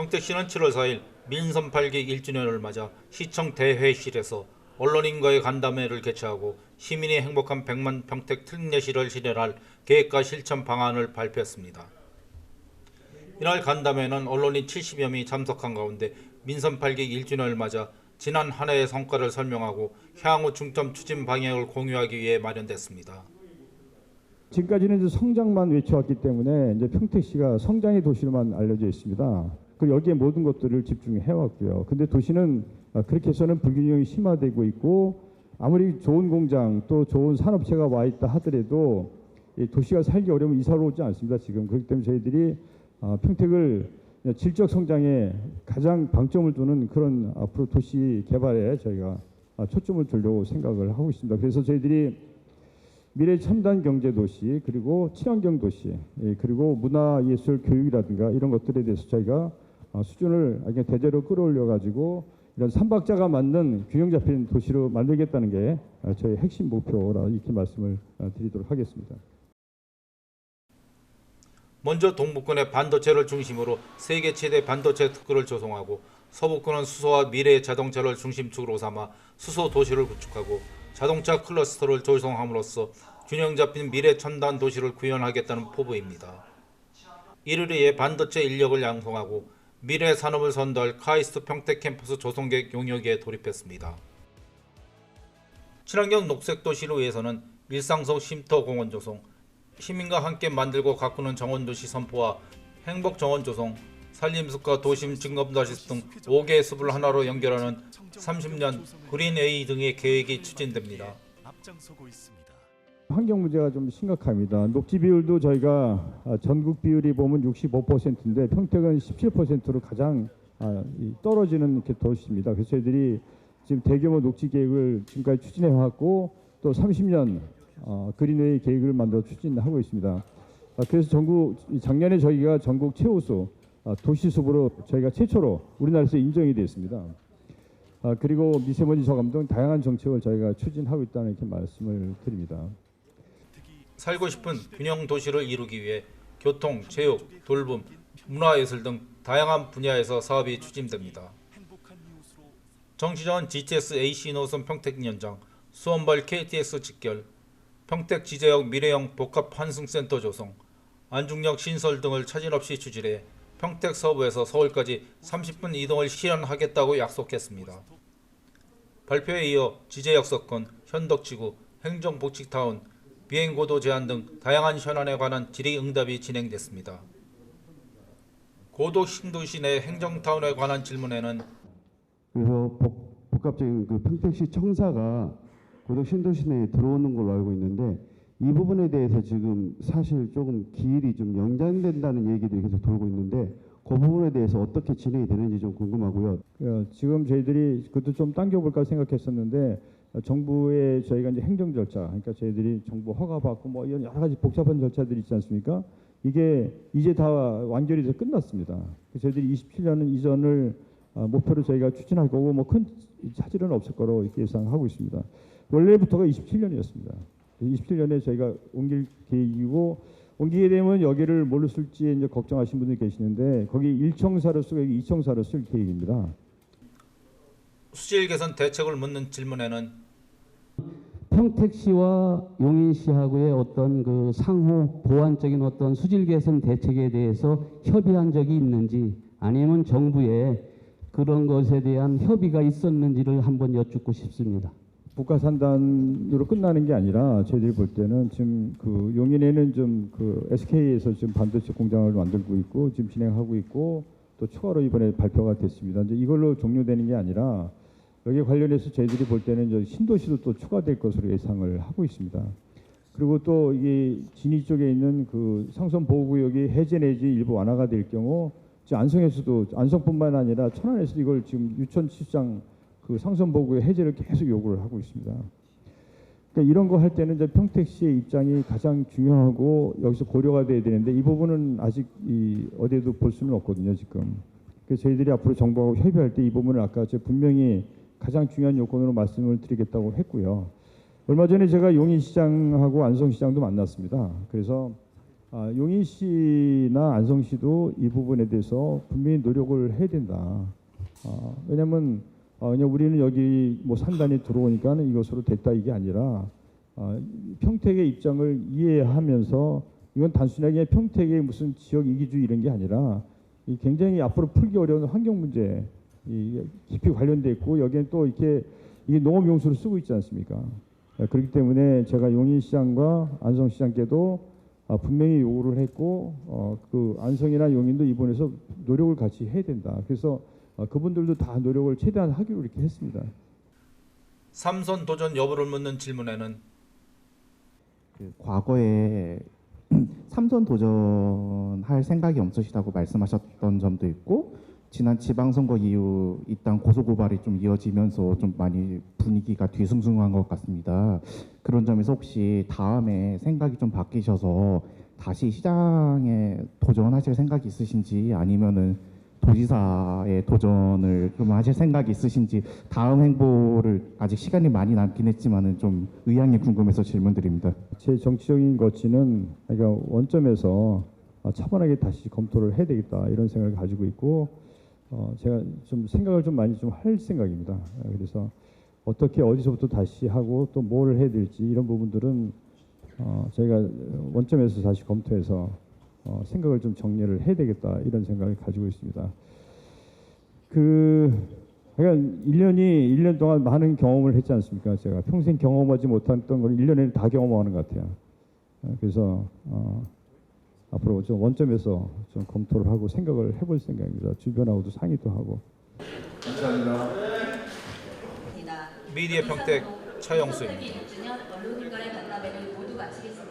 평택시는 7월 4일 민선 8기 1주년을 맞아 시청 대회실에서 언론인과의 간담회를 개최하고 시민이 행복한 100만 평택 특례시를 실현할 계획과 실천 방안을 발표했습니다. 이날 간담회는 언론인 70여 명이 참석한 가운데 민선 8기 1주년을 맞아 지난 한 해의 성과를 설명하고 향후 중점 추진 방향을 공유하기 위해 마련됐습니다. 지금까지는 성장만 외쳐왔기 때문에 이제 평택시가 성장의 도시로만 알려져 있습니다. 그리고 여기에 모든 것들을 집중해 왔고요. 근데 도시는 아, 그렇게 해서는 불균형이 심화되고 있고 아무리 좋은 공장 또 좋은 산업체가 와 있다 하더라도 이 도시가 살기 어려우면 이사로 오지 않습니다. 지금 그렇기 때문에 저희들이 아, 평택을 질적 성장에 가장 방점을 두는 그런 앞으로 도시 개발에 저희가 아, 초점을 두려고 생각을 하고 있습니다. 그래서 저희들이 미래 첨단 경제 도시 그리고 친환경 도시 예, 그리고 문화 예술 교육이라든가 이런 것들에 대해서 저희가 어, 수준을 아주 대대로 끌어올려 가지고 이런 삼박자가 맞는 균형 잡힌 도시로 만들겠다는 게 어, 저희 핵심 목표라 이렇게 말씀을 어, 드리도록 하겠습니다. 먼저 동북권의 반도체를 중심으로 세계 최대 반도체 특구를 조성하고 서북권은 수소와 미래의 자동차를 중심축으로 삼아 수소 도시를 구축하고 자동차 클러스터를 조성함으로써 균형 잡힌 미래 첨단 도시를 구현하겠다는 포부입니다. 이를 위해 반도체 인력을 양성하고 미래 산업을 선도할 카이스트 평택 캠퍼스 조성 계획 용역에 돌입했습니다. 친환경 녹색 도시를 위해서는 일상속 쉼터 공원 조성, 시민과 함께 만들고 가꾸는 정원도시 선포와 행복 정원 조성, 산림숲과 도심 증검다시 등 5개의 숲을 하나로 연결하는 30년 그린웨이 등의 계획이 추진됩니다. 앞장서고 있습니다. 환경 문제가 좀 심각합니다. 녹지 비율도 저희가 아, 전국 비율이 보면 65%인데 평택은 17%로 가장 아, 이 떨어지는 도시입니다. 그래서 저희들이 지금 대규모 녹지 계획을 지금까지 추진해 왔고 또 30년 어, 그린웨이 계획을 만들어 추진하고 있습니다. 아, 그래서 전국 이 작년에 저희가 전국 최우수 아, 도시숲으로 저희가 최초로 우리나라에서 인정이. 아, 그리고 미세먼지 저감 등 다양한 정책을 저희가 추진하고 있다는 이렇게 말씀을 드립니다. 살고 싶은 균형 도시를 이루기 위해 교통, 체육, 돌봄, 문화예술 등 다양한 분야에서 사업이 추진됩니다. 정시전 GTS AC 노선 평택 연장, 수원발 KTX 직결, 평택 지제역 미래형 복합 환승센터 조성, 안중역 신설 등을 차질 없이 추진해 평택 서부에서 서울까지 30분 이동을 실현하겠다고 약속했습니다. 발표에 이어 지제역 석권, 현덕지구, 행정복지타운, 비행고도 제한 등 다양한 현안에 관한 질의응답이 진행됐습니다. 고도 신도시 내 행정타운에 관한 질문에는 그래서 복, 복합적인 그 평택시 청사가 고덕 신도시 내에 들어오는 걸로 알고 있는데 이 부분에 대해서 지금 사실 조금 기일이 좀 연장된다는 얘기들이 계속 돌고 있는데 그 부분에 대해서 어떻게 진행이 되는지 좀 궁금하고요. 어, 지금 저희들이 그것도 좀 당겨볼까 생각했었는데 어, 정부의 저희가 이제 행정 절차, 그러니까 저희들이 정부 허가 받고 뭐 이런 여러 가지 복잡한 절차들이 있지 않습니까? 이게 이제 다 완결이 돼서 끝났습니다. 저희들이 27년은 이전을 어, 목표로 저희가 추진할 거고 뭐 큰 차질은 없을 거로 이렇게 예상하고 있습니다. 원래부터가 27년이었습니다. 27년에 저희가 옮길 계획이고 옮기게 되면 여기를 뭘로 쓸지 이제 걱정하시는 분들이 계시는데 거기 1청사로 쓰고 여기 2청사로 쓸 계획입니다. 수질 개선 대책을 묻는 질문에는 평택 시와 용인 시하고의 어떤 그 상호 보완적인 어떤 수질 개선 대책에 대해서 협의한 적이 있는지 아니면 정부에 그런 것에 대한 협의가 있었는지를 한번 여쭙고 싶습니다. 국가산단으로 끝나는 게 아니라 저희들이 볼 때는 지금 그 용인에는 좀 그 SK에서 지금 반도체 공장을 만들고 있고 지금 진행하고 있고 또 추가로 이번에 발표가 됐습니다. 이제 이걸로 종료되는 게 아니라 여기 관련해서 저희들이 볼 때는 신도시도 또 추가될 것으로 예상을 하고 있습니다. 그리고 또 이게 진이 쪽에 있는 그 상선 보호구역이 해제 내지 일부 완화가 될 경우 안성에서도 안성뿐만 아니라 천안에서도 이걸 지금 유천 시장 그 상선 보호구역 해제를 계속 요구를 하고 있습니다. 그러니까 이런 거 할 때는 이제 평택시의 입장이 가장 중요하고 여기서 고려가 돼야 되는데 이 부분은 아직 이 어디에도 볼 수는 없거든요 지금. 그래서 저희들이 앞으로 정부하고 협의할 때 이 부분을 아까 제가 분명히 가장 중요한 요건으로 말씀을 드리겠다고 했고요. 얼마 전에 제가 용인시장하고 안성시장도 만났습니다. 그래서 아, 용인 씨나 안성 씨도 이 부분에 대해서 분명히 노력을 해야 된다. 아, 왜냐하면 아, 그냥 우리는 여기 뭐 산단이 들어오니까 이것으로 됐다 이게 아니라 아, 평택의 입장을 이해하면서 이건 단순하게 평택의 무슨 지역 이기주의 이런 게 아니라 이 굉장히 앞으로 풀기 어려운 환경 문제 이 깊이 관련돼 있고 여기에 또 이렇게 이게 농업 용수를 쓰고 있지 않습니까? 아, 그렇기 때문에 제가 용인시장과 안성시장께도 아, 분명히 요구를 했고 어, 그 안성이나 용인도 이번에서 노력을 같이 해야 된다. 그래서 어, 그분들도 다 노력을 최대한 하기로 이렇게 했습니다. 삼선 도전 여부를 묻는 질문에는 그 과거에 삼선 도전할 생각이 없으시다고 말씀하셨던 점도 있고 지난 지방선거 이후 이땅 고소고발이 좀 이어지면서 좀 많이 분위기가 뒤숭숭한 것 같습니다. 그런 점에서 혹시 다음에 생각이 좀 바뀌셔서 다시 시장에 도전하실 생각이 있으신지 아니면은 도지사의 도전을 좀 하실 생각이 있으신지 다음 행보를 아직 시간이 많이 남긴 했지만은 좀 의향이 궁금해서 질문드립니다. 제 정치적인 거치는 그러니까 원점에서 아, 차분하게 다시 검토를 해야 되겠다 이런 생각을 가지고 있고 어, 제가 좀 생각을 좀 많이 좀 할 생각입니다. 아, 그래서 어떻게 어디서부터 다시 하고 또 뭘 해야 될지 이런 부분들은 어, 저희가 원점에서 다시 검토해서 어, 생각을 좀 정리를 해야 되겠다 이런 생각을 가지고 있습니다. 그 그러니까 1년이 1년 동안 많은 경험을 했지 않습니까? 제가 평생 경험하지 못했던 걸 1년에 다 경험하는 것 같아요. 어, 그래서 어, 앞으로 좀 원점에서 좀 검토를 하고 생각을 해볼 생각입니다. 주변하고도 상의도 하고. 미디어 평택 차영수입니다. 1주년 언론인과의 간담회를 모두 마치겠습니다. 감사합니다.